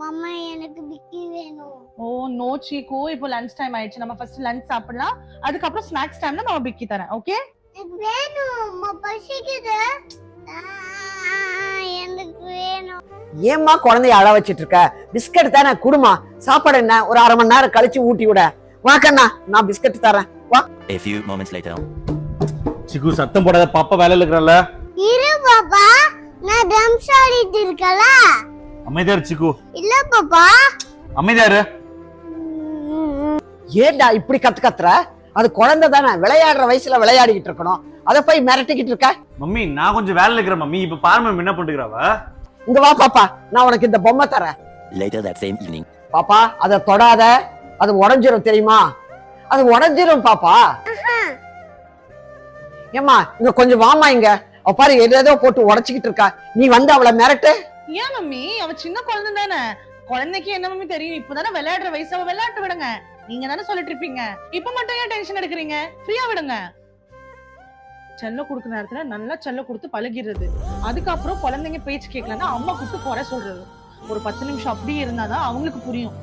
மாமா எனக்கு பிக்கி வேணும். ஓ நோ சீக்கு. இப்போ லஞ்ச் டைம் ஆயிடுச்சு. நம்ம ஃபர்ஸ்ட் லஞ்ச் சாப்பிடலாம். அதுக்கப்புறம் ஸ்நாக்ஸ் டைம்ல நம்ம பிக்கி தரேன் ஓகே எனக்கு வேணும். அம்மா பசிக்குது. ஆ, எனக்கு வேணும். ஏம்மா குழந்தைய அழ வச்சிட்டு இருக்க? பிஸ்கட் தானே குடுமா? சாப்பாடு என்ன? ஒரு அரை மணி நேரம் கழிச்சு ஊட்டி விட. வாக்கண்ணா நான் பிஸ்கட் தரேன். வா. A few moments later. சிக்கு சத்தம் போடாத. பாப்பா வேலையில இருக்கிறான்ல இரு பாப்பா. நான் ட்ரம்ஸ் ஆடிட்டு இருக்கல அமைதியா இரு சிக்கு. இல்ல பாப்பா அமைதியா இரு. ஏன்டா இப்படி கத்து கத்துற? அது குழந்தை தானே விளையாடுற வயசுல விளையாடிக்கிட்டு இருக்கணும். அதை போய் மிரட்டிக்கிட்டு இருக்க? மம்மி நான் கொஞ்சம் வேலையில இருக்கிறேன் மம்மி. இப்ப பாரு என்ன பண்ணிருக்காவ இங்க வா பாப்பா நான் உனக்கு இந்த பொம்மை தரேன். Later that same evening. பாப்பா அதை தொடாத. அது உடஞ்சிரும் தெரியுமா? அது உடஞ்சிரும் பாப்பா. ஏம்மா இங்க கொஞ்சம் வாமா இங்க. அவ பாரு எது ஏதோ போட்டு உடைச்சுக்கிட்டு இருக்கா. நீ வந்து அவளை மிரட்டு. ஏன் மம்மி? அவ சின்ன குழந்தை தானே. குழந்தைக்கு என்ன மம்மி தெரியும். இப்பதானே விளையாடுற வயசு. அவ விளையாட்டு விடுங்க. நீங்க தானே சொல்லிட்டு இருப்பீங்க. இப்ப மட்டும் ஏன் டென்ஷன் எடுக்கிறீங்க? ஃப்ரீயா விடுங்க. செல்லம் கொடுக்குற நேரத்துல நல்லா செல்லம் கொடுத்து பழகிறது அதுக்கப்புறம் குழந்தைங்க பேச்சு கேட்கலன்னா அம்மா கூப்பிட்டு குறை சொல்றது. ஒரு பத்து நிமிஷம் அப்படியே இருந்தாதான் அவங்களுக்கு புரியும்.